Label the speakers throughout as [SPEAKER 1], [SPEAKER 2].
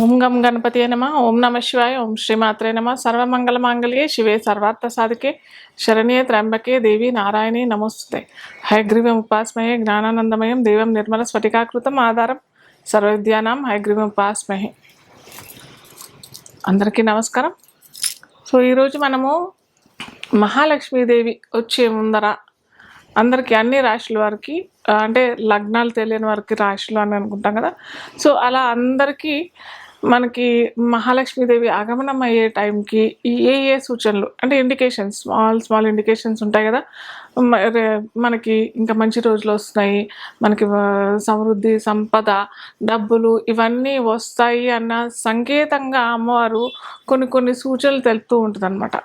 [SPEAKER 1] ఓం గం గణపతి నమ ఓం నమ శివాయ ఓం శ్రీమాత్రే నమ. సర్వమంగళ మాంగళ్యే శివే సర్వార్థ సాధికే శరణ్యే త్ర్యంబకే దేవి నారాయణి నమోస్తుతే. హైగ్రీవం ఉపాస్మయే జ్ఞానానందమయం దేవం నిర్మల స్ఫటికాకృతం ఆధారం సర్వవిద్యానాం హైగ్రీవం ఉపాస్మహే. అందరికీ నమస్కారం. సో ఈరోజు మనము మహాలక్ష్మీదేవి వచ్చే ముందర అందరికీ అన్ని రాశుల వారికి అంటే లగ్నాలు తెలియని వారికి రాశులు అని అనుకుంటాం కదా. సో అలా అందరికీ మనకి మహాలక్ష్మీదేవి ఆగమనం అయ్యే టైంకి ఈ ఏ ఏ సూచనలు అంటే ఇండికేషన్స్ స్మాల్ స్మాల్ ఇండికేషన్స్ ఉంటాయి కదా మనకి ఇంకా మంచి రోజులు వస్తున్నాయి. మనకి సమృద్ధి సంపద డబ్బులు ఇవన్నీ వస్తాయి అన్న సంకేతంగా అమ్మవారు కొన్ని కొన్ని సూచనలు తెలుపుతూ ఉంటుంది అనమాట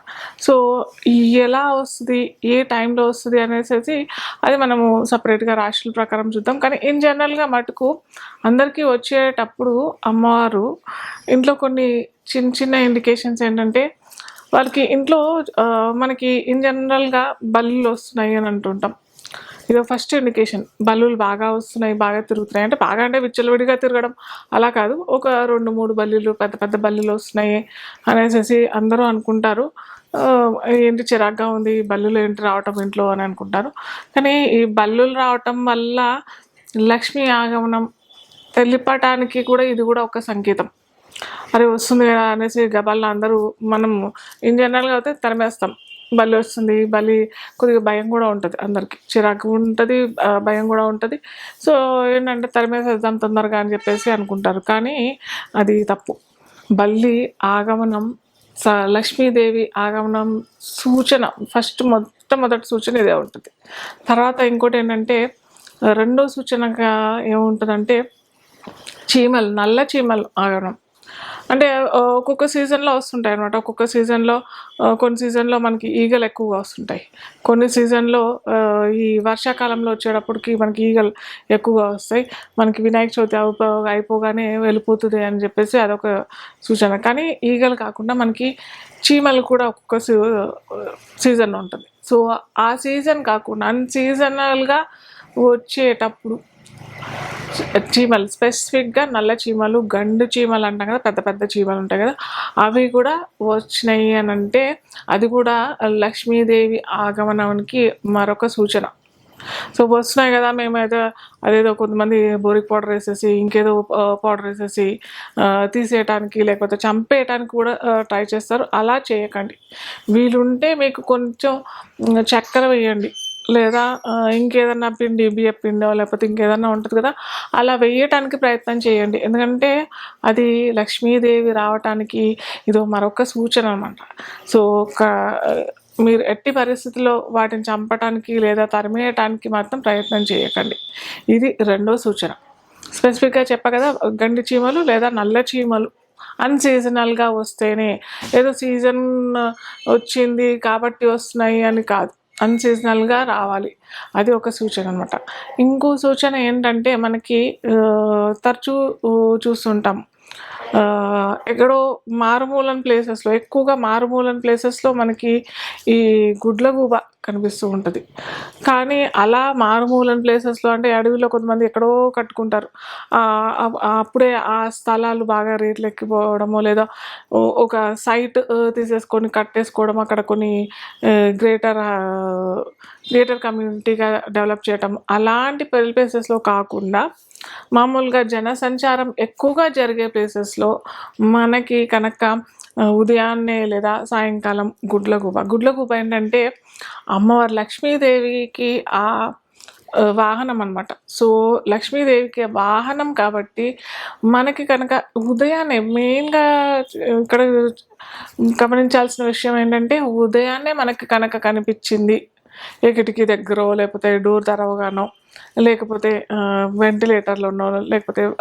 [SPEAKER 1] సో ఎలా వస్తుంది ఏ టైంలో వస్తుంది అనేసి అది మనము సపరేట్గా రాశుల ప్రకారం చూద్దాం. కానీ ఇన్ జనరల్గా మటుకు అందరికీ వచ్చేటప్పుడు అమ్మవారు ఇంట్లో కొన్ని చిన్న చిన్న ఇండికేషన్స్ ఏంటంటే వాళ్ళకి ఇంట్లో మనకి ఇన్ జనరల్గా బల్లులు వస్తున్నాయి అని అంటుంటాం. ఇది ఫస్ట్ ఇండికేషన్ బల్లులు బాగా వస్తున్నాయి బాగా తిరుగుతున్నాయి. అంటే బాగా అంటే విచ్చలవిడిగా తిరగడం అలా కాదు. ఒక రెండు మూడు బల్లులు పెద్ద పెద్ద బల్లులు వస్తున్నాయి అనేసి అందరూ అనుకుంటారు. ఏంటి చిరాగ్గా ఉంది బల్లులు ఏంటి రావటం ఇంట్లో అని అనుకుంటారు. కానీ ఈ బల్లులు రావటం వల్ల లక్ష్మీ ఆగమనం తెలిపటానికి కూడా ఇది కూడా ఒక సంకేతం. అరే వస్తుంది కదా అనేసి గబాల్లో అందరూ మనం ఇన్ జనరల్గా అయితే తరిమేస్తాం. బలి వస్తుంది బలి కొద్దిగా భయం కూడా ఉంటుంది అందరికి. చిరాకు ఉంటుంది భయం కూడా ఉంటుంది. సో ఏంటంటే తరిమేసేద్దాం తొందరగా అని చెప్పేసి అనుకుంటారు. కానీ అది తప్పు. బల్లి ఆగమనం స లక్ష్మీదేవి ఆగమనం సూచన ఫస్ట్ మొట్టమొదటి సూచన ఇదే ఉంటుంది. తర్వాత ఇంకోటి ఏంటంటే రెండో సూచనగా ఏముంటుందంటే చీమలు నల్ల చీమలు ఆగడం అంటే ఒక్కొక్క సీజన్లో వస్తుంటాయి అనమాట ఒక్కొక్క సీజన్లో కొన్ని సీజన్లో మనకి ఈగలు ఎక్కువగా వస్తుంటాయి. కొన్ని సీజన్లో ఈ వర్షాకాలంలో వచ్చేటప్పటికి మనకి ఈగలు ఎక్కువగా వస్తాయి. మనకి వినాయక చవితి అయిపోగానే వెళ్ళిపోతుంది అని చెప్పేసి అదొక సూచన. కానీ ఈగలు కాకుండా మనకి చీమలు కూడా ఒక్కొక్క సీ సీజన్ ఉంటుంది. సో ఆ సీజన్ కాకుండా అన్ సీజనల్గా వచ్చేటప్పుడు చీమలు స్పెసిఫిక్గా నల్ల చీమలు గండు చీమలు అంటాం కదా పెద్ద పెద్ద చీమలు ఉంటాయి కదా అవి కూడా వచ్చినాయి అని అంటే అది కూడా లక్ష్మీదేవి ఆగమనానికి మరొక సూచన. సో వస్తున్నాయి కదా మేమైతే అదేదో కొంతమంది బోరిక్ పౌడర్ వేసేసి ఇంకేదో పౌడర్ వేసేసి తీసేయటానికి లేకపోతే చంపేయటానికి కూడా ట్రై చేస్తారు. అలా చేయకండి. వీలుంటే మీకు కొంచెం చక్కెర వేయండి. లేదా ఇంకేదన్నా పిండి బియ్య పిండో లేకపోతే ఇంకేదన్నా ఉంటుంది కదా అలా వేయటానికి ప్రయత్నం చేయండి. ఎందుకంటే అది లక్ష్మీదేవి రావటానికి ఇదో మరొక సూచన అనమాట సో ఒక మీరు ఎట్టి పరిస్థితుల్లో వాటిని చంపటానికి లేదా తరిమేయటానికి మాత్రం ప్రయత్నం చేయకండి. ఇది రెండో సూచన. స్పెసిఫిక్గా చెప్పా కదా గండి చీమలు లేదా నల్ల చీమలు. అన్సీజనల్గా వస్తేనే ఏదో సీజన్ వచ్చింది కాబట్టి వస్తున్నాయి అని కాదు. అన్సీజనల్గా రావాలి. అది ఒక సూచన అనమాట ఇంకో సూచన ఏంటంటే మనకి తరచూ చూస్తుంటాం. ఎక్కడో మారుమూలన ప్లేసెస్లో ఎక్కువగా మారుమూలన ప్లేసెస్లో మనకి ఈ గుడ్లగూబ కనిపిస్తూ ఉంటుంది. కానీ అలా మారుమూలన ప్లేసెస్లో అంటే అడవిలో కొంతమంది ఎక్కడో కట్టుకుంటారు. అప్పుడే ఆ స్థలాలు బాగా రేట్లు ఎక్కిపోవడమో లేదా ఒక సైట్ తీసేసుకొని కట్టేసుకోవడం అక్కడ కొన్ని గ్రేటర్ గ్రేటర్ కమ్యూనిటీగా డెవలప్ చేయటం అలాంటి పెళ్ళి ప్లేసెస్లో కాకుండా మామూలుగా జనసంచారం ఎక్కువగా జరిగే ప్లేసెస్లో మనకి కనుక ఉదయాన్నే లేదా సాయంకాలం గుడ్లగూబ. గుడ్లగూబ ఏంటంటే అమ్మవారు లక్ష్మీదేవికి ఆ వాహనం అనమాట సో లక్ష్మీదేవికి వాహనం కాబట్టి మనకి కనుక ఉదయాన్నే మెయిన్గా ఇక్కడ గమనించాల్సిన విషయం ఏంటంటే ఉదయాన్నే మనకి కనుక కనిపించింది ఏ కిటికీ దగ్గర లేకపోతే డోర్ తెరవగానో లేకపోతే వెంటిలేటర్లో ఉన్నో లేకపోతే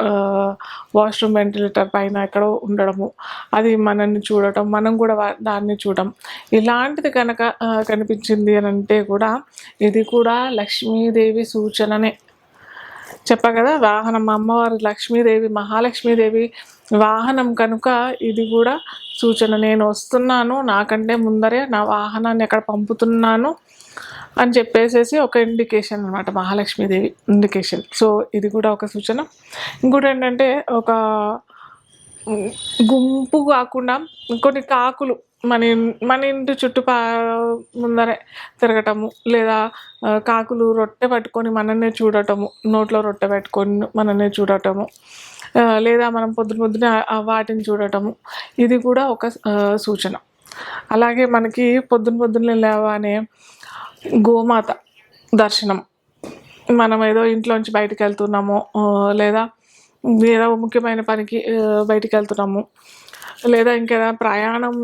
[SPEAKER 1] వాష్రూమ్ వెంటిలేటర్ పైన ఎక్కడో ఉండడము. అది మనల్ని చూడటం మనం కూడా వా- దాన్ని చూడటం. ఇలాంటిది కనుక కనిపించింది అని అంటే కూడా ఇది కూడా లక్ష్మీదేవి సూచననే. చెప్పా కదా వాహనం అమ్మవారి లక్ష్మీదేవి మహాలక్ష్మీదేవి వాహనం కనుక ఇది కూడా సూచన. నేను వస్తున్నాను నాకంటే ముందరే నా వాహనాన్ని ఎక్కడ పంపుతున్నాను అని చెప్పేసేసి ఒక ఇండికేషన్ అనమాట మహాలక్ష్మీదేవి ఇండికేషన్ సో ఇది కూడా ఒక సూచన. ఇంకోటి ఏంటంటే ఒక గుంపు కాకుండా కొన్ని కాకులు మన మన ఇంటి చుట్టుపా ముందరే తిరగటము లేదా కాకులు రొట్టె పట్టుకొని మననే చూడటము నోట్లో రొట్టె పెట్టుకొని మననే చూడటము లేదా మనం పొద్దున పొద్దున వాటిని చూడటము ఇది కూడా ఒక సూచన. అలాగే మనకి పొద్దున పొద్దున్న లేవనే గోమాత దర్శనం. మనం ఏదో ఇంట్లోంచి బయటికి వెళ్తున్నాము లేదా ఏదో ముఖ్యమైన పనికి బయటికి వెళ్తున్నాము లేదా ఇంకేదైనా ప్రయాణం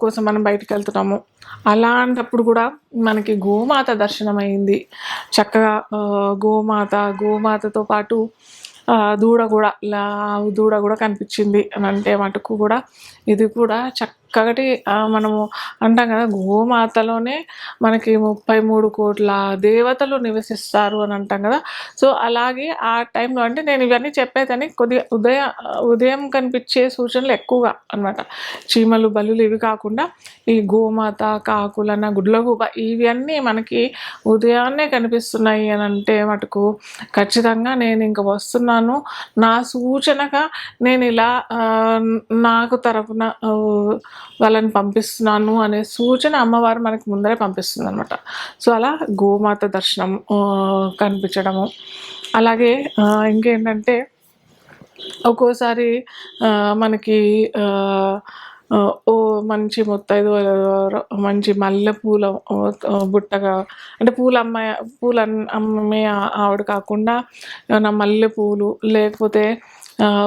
[SPEAKER 1] కోసం మనం బయటికి వెళ్తున్నాము. అలాంటప్పుడు కూడా మనకి గోమాత దర్శనం అయింది చక్కగా గోమాత గోమాతతో పాటు దూడ కూడా దూడ కూడా కనిపించింది. అని అంటే మటుకు కూడా ఇది కూడా చక్క కాబట్టి మనము అంటాం కదా గోమాతలోనే మనకి ముప్పై మూడు కోట్ల దేవతలు నివసిస్తారు అని అంటాం కదా. సో అలాగే ఆ టైంలో అంటే నేను ఇవన్నీ చెప్పేదని కొద్దిగా ఉదయ ఉదయం కనిపించే సూచనలు ఎక్కువగా అన్నమాట. చీమలు బలులు ఇవి కాకుండా ఈ గోమాత కాకులన్న గుడ్లగూబ ఇవన్నీ మనకి ఉదయాన్నే కనిపిస్తున్నాయి అని అంటే మటుకు ఖచ్చితంగా నేను ఇంక వస్తున్నాను. నా సూచనగా నేను ఇలా నాకు తరపున వాళ్ళని పంపిస్తున్నాను అనే సూచన అమ్మవారు మనకి ముందరే పంపిస్తుంది అనమాట సో అలా గోమాత దర్శనం కనిపించడము. అలాగే ఇంకేంటంటే ఒక్కోసారి మనకి ఓ మంచి ముత్తైదు మంచి మల్లె పూల బుట్టగా అంటే పూల అమ్మాయి పూల అమ్మే ఆవిడ కాకుండా ఏమైనా మల్లె పూలు లేకపోతే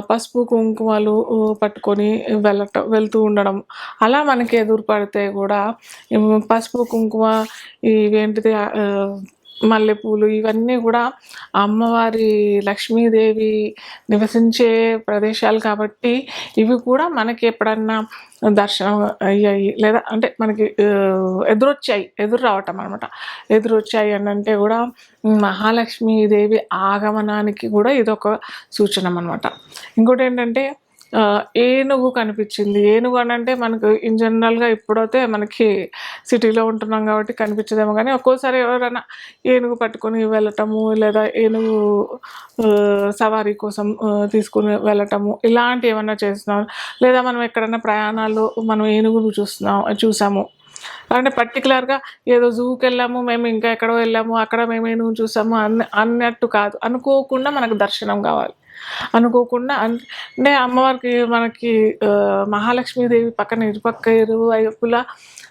[SPEAKER 1] పసుపు కుంకుమలు పట్టుకొని వెళ్ళటం వెళ్తూ ఉండడం. అలా మనకి ఎదురు పడితే కూడా పసుపు కుంకుమ ఇవేంటిది మల్లెపూలు ఇవన్నీ కూడా అమ్మవారి లక్ష్మీదేవి నివసించే ప్రదేశాలు కాబట్టి ఇవి కూడా మనకి ఎప్పుడన్నా దర్శనం అయ్యాయి. లేదా అంటే మనకి ఎదురొచ్చాయి. ఎదురు రావటం అనమాట ఎదురొచ్చాయి అని అంటే కూడా మహాలక్ష్మీదేవి ఆగమనానికి కూడా ఇదొక సూచన అనమాట ఇంకోటి ఏంటంటే ఏనుగు కనిపించింది? ఏనుగు అని అంటే మనకు ఇన్ జనరల్గా ఇప్పుడైతే మనకి సిటీలో ఉంటున్నాం కాబట్టి కనిపించదేమో కానీ ఒక్కోసారి ఎవరైనా ఏనుగు పట్టుకొని వెళ్ళటము లేదా ఏనుగు సవారీ కోసం తీసుకుని వెళ్ళటము ఇలాంటి ఏమైనా చేస్తున్నాం లేదా మనం ఎక్కడైనా ప్రయాణాల్లో మనం ఏనుగును చూస్తున్నాం చూసాము? అంటే పర్టికులర్గా ఏదో జూకి వెళ్ళాము మేము ఇంకా ఎక్కడో వెళ్ళాము అక్కడ మేము ఏనుగు చూసాము అన్న అన్నట్టు కాదు. అనుకోకుండా మనకు దర్శనం కావాలి. అనుకోకుండా అంటే అమ్మవారికి మనకి మహాలక్ష్మీదేవి పక్కన ఇరుపక్క ఇరువైపులా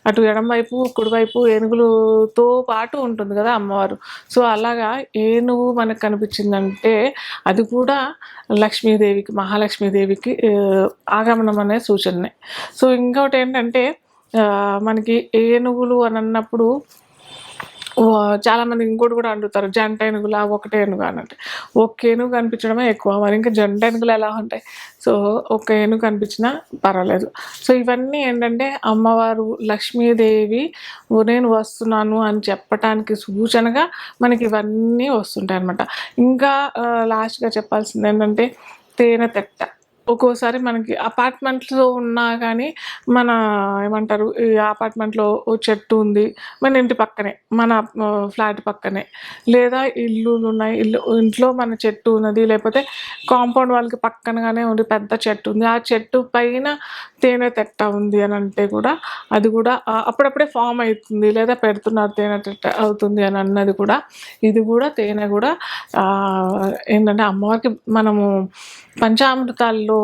[SPEAKER 1] అటు ఎడమవైపు కుడివైపు ఏనుగులతో పాటు ఉంటుంది కదా అమ్మవారు. సో అలాగా ఏనుగు మనకు కనిపించిందంటే అది కూడా లక్ష్మీదేవికి మహాలక్ష్మీదేవికి ఆగమనం అనే సూచనే సో ఇంకొకటి ఏంటంటే మనకి ఏనుగులు అని అన్నప్పుడు చాలామంది చాలా మంది ఇంకోటి కూడా అంటుతారు జంట ఏనుగులా ఒకటే ఏనుగు అని అంటే ఒక ఏనుగు కనిపించడమే ఎక్కువ మరి ఇంకా జంట ఏనుగులు ఎలా ఉంటాయి? సో ఒక ఏనుగు కనిపించినా పర్వాలేదు. సో ఇవన్నీ ఏంటంటే అమ్మవారు లక్ష్మీదేవి నేను వస్తున్నాను అని చెప్పటానికి సూచనగా మనకి ఇవన్నీ వస్తుంటాయి అనమాట ఇంకా లాస్ట్గా చెప్పాల్సింది ఏంటంటే తేనె తెట్ట. ఒక్కోసారి మనకి అపార్ట్మెంట్లో ఉన్నా కానీ మన ఏమంటారు ఈ అపార్ట్మెంట్లో ఓ చెట్టు ఉంది మన ఇంటి పక్కనే మన ఫ్లాట్ పక్కనే. లేదా ఇల్లులు ఉన్నాయి ఇల్లు ఇంట్లో మన చెట్టు ఉన్నది లేకపోతే కాంపౌండ్ వాళ్ళకి పక్కనగానే ఉంది పెద్ద చెట్టు ఉంది. ఆ చెట్టు పైన తేనె తెట్ట ఉంది అని అంటే కూడా అది కూడా అప్పుడప్పుడే ఫామ్ అవుతుంది లేదా పెడుతున్నారు తేనె తెట్ట అవుతుంది అని అన్నది కూడా ఇది కూడా తేనె కూడా ఏంటంటే అమ్మవారికి మనము పంచామృతాల్లో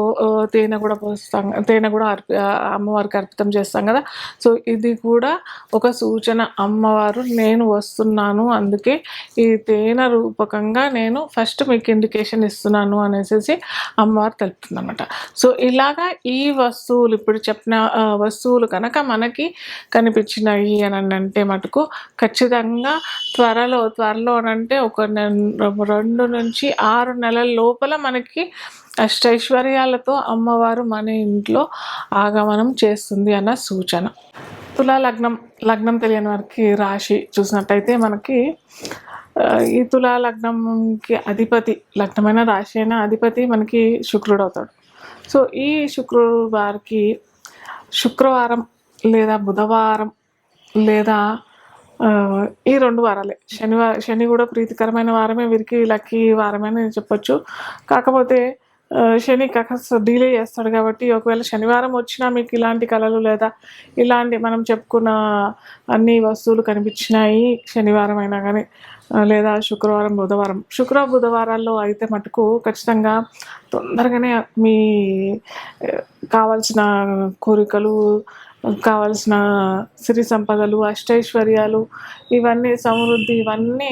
[SPEAKER 1] తేనె కూడా పోస్తాం తేనె కూడా అర్పి అమ్మవారికి అర్పితం చేస్తాం కదా. సో ఇది కూడా ఒక సూచన. అమ్మవారు నేను వస్తున్నాను అందుకే ఈ తేనె రూపకంగా నేను ఫస్ట్ మీకు ఇండికేషన్ ఇస్తున్నాను అనేసి అమ్మవారు తెలుపుతుంది అనమాట సో ఇలాగా ఈ వస్తువులు ఇప్పుడు చెప్పిన వస్తువులు కనుక మనకి కనిపించినాయి అని అంటే మటుకు ఖచ్చితంగా త్వరలో త్వరలో అంటే ఒక నె- రెండు నుంచి ఆరు నెలల లోపల మనకి అష్టైశ్వర్యాలతో అమ్మవారు మన ఇంట్లో ఆగమనం చేస్తుంది అన్న సూచన. తులా లగ్నం లగ్నం తెలియని వారికి రాశి చూసినట్టయితే మనకి ఈ తులా లగ్నంకి అధిపతి లగ్నమైన రాశి అయిన అధిపతి మనకి శుక్రుడు అవుతాడు. సో ఈ శుక్రుడు వారికి శుక్రవారం లేదా బుధవారం లేదా ఈ రెండు వారాలే. శనివారం శని కూడా ప్రీతికరమైన వారమే వీరికి లక్కీ వారమే అని చెప్పొచ్చు. కాకపోతే శని కాస్త డిలే చేస్తాడు కాబట్టి ఒకవేళ శనివారం వచ్చినా మీకు ఇలాంటి కళలు లేదా ఇలాంటి మనం చెప్పుకున్న అన్ని వస్తువులు కనిపించినాయి శనివారం అయినా కానీ లేదా శుక్రవారం బుధవారం. శుక్ర బుధవారాల్లో అయితే మటుకు ఖచ్చితంగా తొందరగానే మీ కావాల్సిన కోరికలు కావలసిన సిరి సంపదలు అష్టైశ్వర్యాలు ఇవన్నీ సమృద్ధి ఇవన్నీ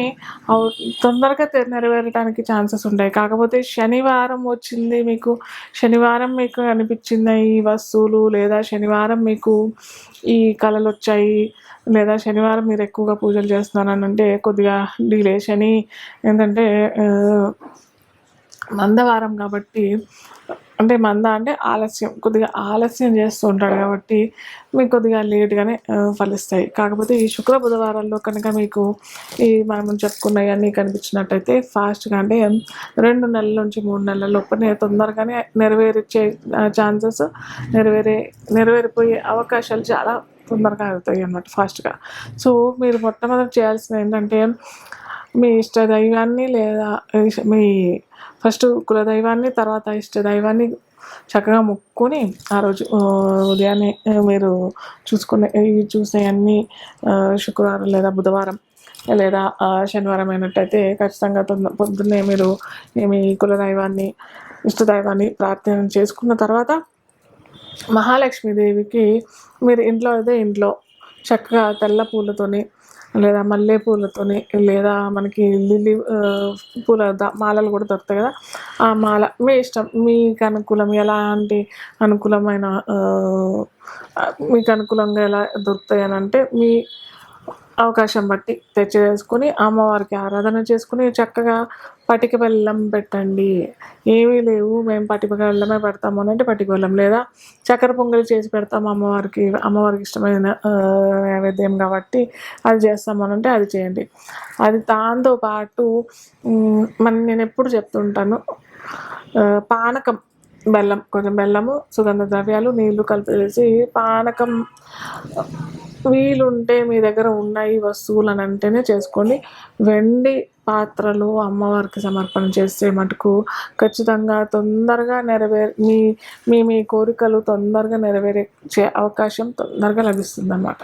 [SPEAKER 1] అవు- తొందరగా తె- నెరవేరడానికి ఛాన్సెస్ ఉంటాయి. కాకపోతే శనివారం వచ్చింది మీకు శనివారం మీకు అనిపించింది ఈ వస్తువులు లేదా శనివారం మీకు ఈ కళలు వచ్చాయి లేదా శనివారం మీరు ఎక్కువగా పూజలు చేస్తున్నారని అంటే కొద్దిగా డిలే శని ఏంటంటే మందవారం కాబట్టి అంటే మంద అంటే ఆలస్యం కొద్దిగా ఆలస్యం చేస్తూ ఉంటాడు కాబట్టి మీకు కొద్దిగా లేట్గానే ఫలిస్తాయి. కాకపోతే ఈ శుక్ర బుధవారాల్లో కనుక మీకు ఈ మనం చెప్పుకున్నవన్నీ కనిపించినట్టయితే ఫాస్ట్గా అంటే రెండు నెలల నుంచి మూడు నెలల లోపలనే తొందరగానే నెరవేర్చే ఛాన్సెస్ నెరవేరే నెరవేరిపోయే అవకాశాలు చాలా తొందరగా అవుతాయి అన్నమాట ఫాస్ట్గా. సో మీరు మొట్టమొదటి చేయాల్సింది ఏంటంటే మీ ఇష్ట దైవాన్ని లేదా మీ ఫస్ట్ కులదైవాన్ని తర్వాత ఇష్ట దైవాన్ని చక్కగా మొక్కుకొని ఆ రోజు ఉదయాన్నే మీరు చూసుకునే చూసే అన్ని శుక్రవారం లేదా బుధవారం లేదా శనివారం అయినట్టయితే ఖచ్చితంగా తొంద పొద్దున్నే మీరు మీ కులదైవాన్ని ఇష్టదైవాన్ని ప్రార్థన చేసుకున్న తర్వాత మహాలక్ష్మీదేవికి మీరు ఇంట్లో అయితే ఇంట్లో చక్కగా తెల్ల పూలతోని లేదా మల్లె పూలతోని లేదా మనకి లిల్లీ పూల మాలలు కూడా దొరుకుతాయి కదా. ఆ మాల మీ ఇష్టం మీకు అనుకూలం ఎలాంటి అనుకూలమైన మీకు అనుకూలంగా ఎలా దొరుకుతాయి అని అంటే మీ అవకాశం బట్టి తెచ్చేసుకుని అమ్మవారికి ఆరాధన చేసుకుని చక్కగా పటిక బెల్లం పెట్టండి. ఏమీ లేవు. మేము పటిక బెల్లమే పెడతాము అని అంటే పటిక బెల్లం లేదా చక్కెర పొంగలి చేసి పెడతాము అమ్మవారికి అమ్మవారికి ఇష్టమైన నైవేద్యం కాబట్టి అది చేస్తాము అంటే అది చేయండి. అది దాంతో పాటు మన నేను ఎప్పుడు చెప్తుంటాను పానకం బెల్లం కొంచెం బెల్లము సుగంధ ద్రవ్యాలు నీళ్ళు కలిపేసి పానకం వీలుంటే మీ దగ్గర ఉన్నాయి వస్తువులు అని అంటేనే చేసుకోండి. వెండి పాత్రలు అమ్మవారికి సమర్పణ చేస్తే మటుకు ఖచ్చితంగా తొందరగా నెరవేర్ మీ మీ మీ కోరికలు తొందరగా నెరవేరే అవకాశం తొందరగా లభిస్తుంది